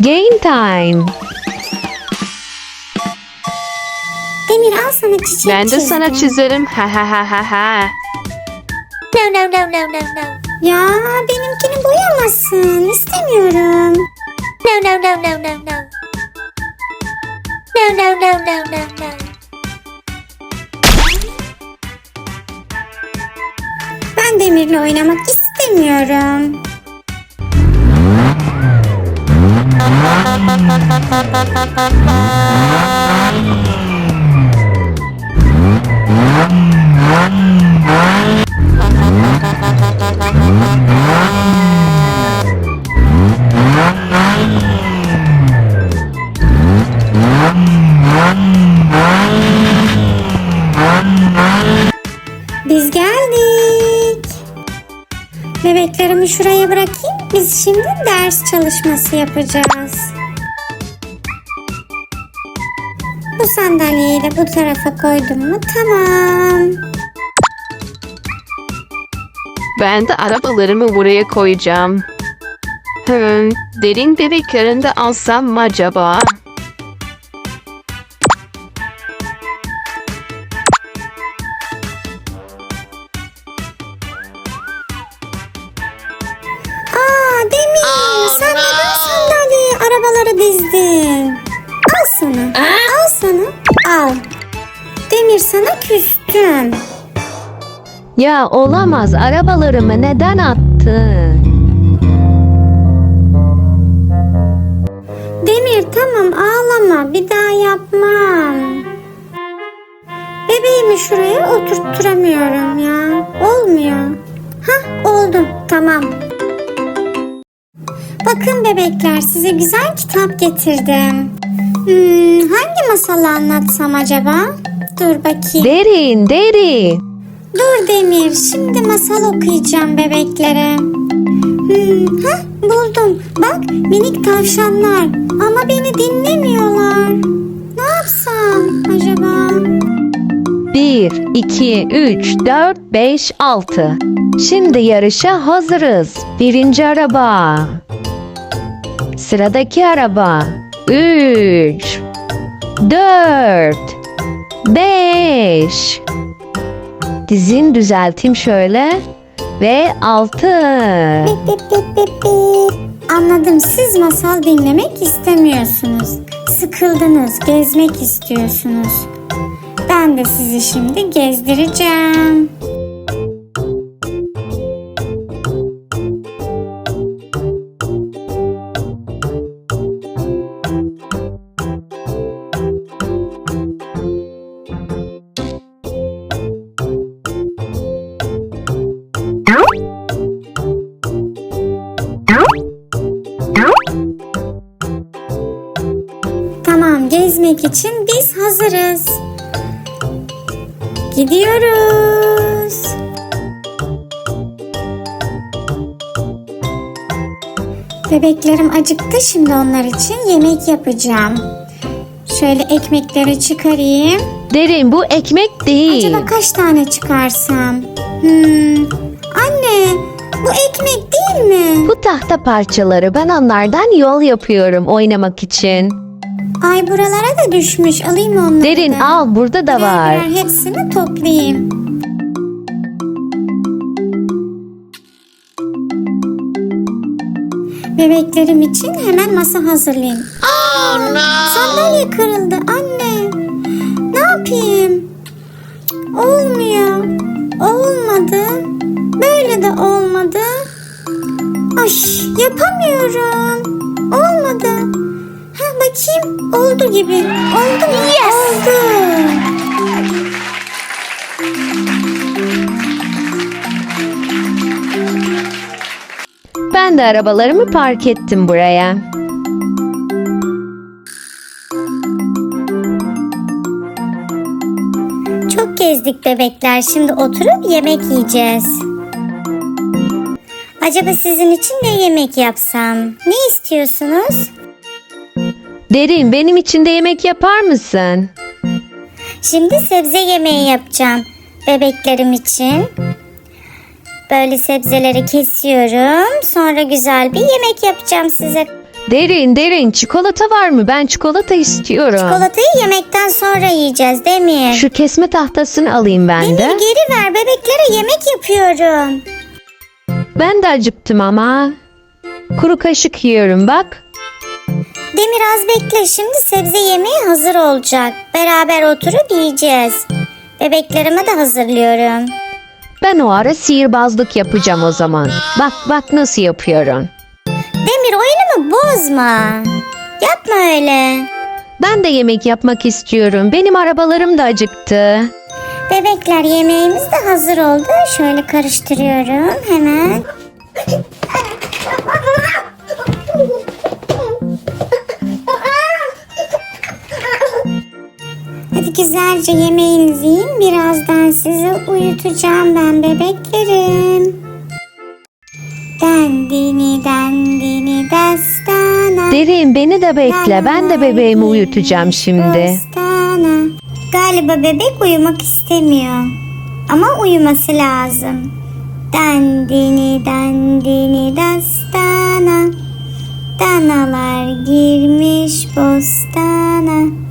Game time. Demir al sana çiçek Ben de çizdim. sana çizerim. Ha ha ha ha ha. No no no no no no. Ya benimkini boyamasın. İstemiyorum. No no no no no no. No no no no no no. Ben Demir'le oynamak istemiyorum. Biz Bebeklerimi şuraya bırakayım. Biz şimdi ders çalışması yapacağız. Bu sandalyeyi de bu tarafa koydum mu tamam. Ben de arabalarımı buraya koyacağım. Hmm, derin bebeklerini de alsam mı acaba? Al sana. Al sana. Al. Demir sana küstüm. Ya olamaz arabalarımı neden attın? Demir tamam ağlama bir daha yapmam. Bebeğimi şuraya oturtturamıyorum ya. Olmuyor. Hah oldu tamam. Bakın bebekler size güzel kitap getirdim. Hmm, hangi masalı anlatsam acaba? Dur bakayım. Derin, derin. Dur Demir, şimdi masal okuyacağım bebeklere. Hmm, hah, buldum. Bak minik tavşanlar ama beni dinlemiyorlar. Ne yapsam acaba? 1, 2, 3, 4, 5, 6. Şimdi yarışa hazırız. Birinci araba. Sıradaki araba. 3, 4, 5. Dizin düzelteyim şöyle. Ve 6. Bip bip bip bip bip. Anladım siz masal dinlemek istemiyorsunuz. Sıkıldınız, gezmek istiyorsunuz. Ben de sizi şimdi gezdireceğim. Gezmek için biz hazırız. Gidiyoruz. Bebeklerim acıktı şimdi onlar için yemek yapacağım. Şöyle ekmekleri çıkarayım. Derin bu ekmek değil. Acaba kaç tane çıkarsam? Hmm. Anne, bu ekmek değil mi? Bu tahta parçaları ben onlardan yol yapıyorum oynamak için. Ay buralara da düşmüş. Alayım onları Derin da. al burada da Birer var. birer hepsini toplayayım. Bebeklerim için hemen masa hazırlayayım. Aa, Sandalye kırıldı anne. Ne yapayım? Olmuyor. Olmadı. Böyle de olmadı. Ay yapamıyorum. Olmadı. Ha bakayım oldu gibi. Oldu mu? Oldu. Ben de arabalarımı park ettim buraya. Çok gezdik bebekler. Şimdi oturup yemek yiyeceğiz. Acaba sizin için ne yemek yapsam? Ne istiyorsunuz? Derin benim için de yemek yapar mısın? Şimdi sebze yemeği yapacağım. Bebeklerim için. Böyle sebzeleri kesiyorum. Sonra güzel bir yemek yapacağım size. Derin derin çikolata var mı? Ben çikolata istiyorum. Çikolatayı yemekten sonra yiyeceğiz Demir. Şu kesme tahtasını alayım ben Demir de. geri ver bebeklere yemek yapıyorum. Ben de acıktım ama. Kuru kaşık yiyorum bak. Demir az bekle şimdi sebze yemeği hazır olacak. Beraber oturup yiyeceğiz. Bebeklerime de hazırlıyorum. Ben o ara sihirbazlık yapacağım o zaman. Bak bak nasıl yapıyorum. Demir oyunumu bozma. Yapma öyle. Ben de yemek yapmak istiyorum. Benim arabalarım da acıktı. Bebekler yemeğimiz de hazır oldu. Şöyle karıştırıyorum hemen. Güzelce yemeğinizi yiyin. Birazdan sizi uyutacağım ben bebeklerim. Dendini dendini destana. Derin beni de bekle. Ben de bebeğimi uyutacağım şimdi. Bostana. Galiba bebek uyumak istemiyor. Ama uyuması lazım. Dandini dandini dastana. Danalar girmiş bostana.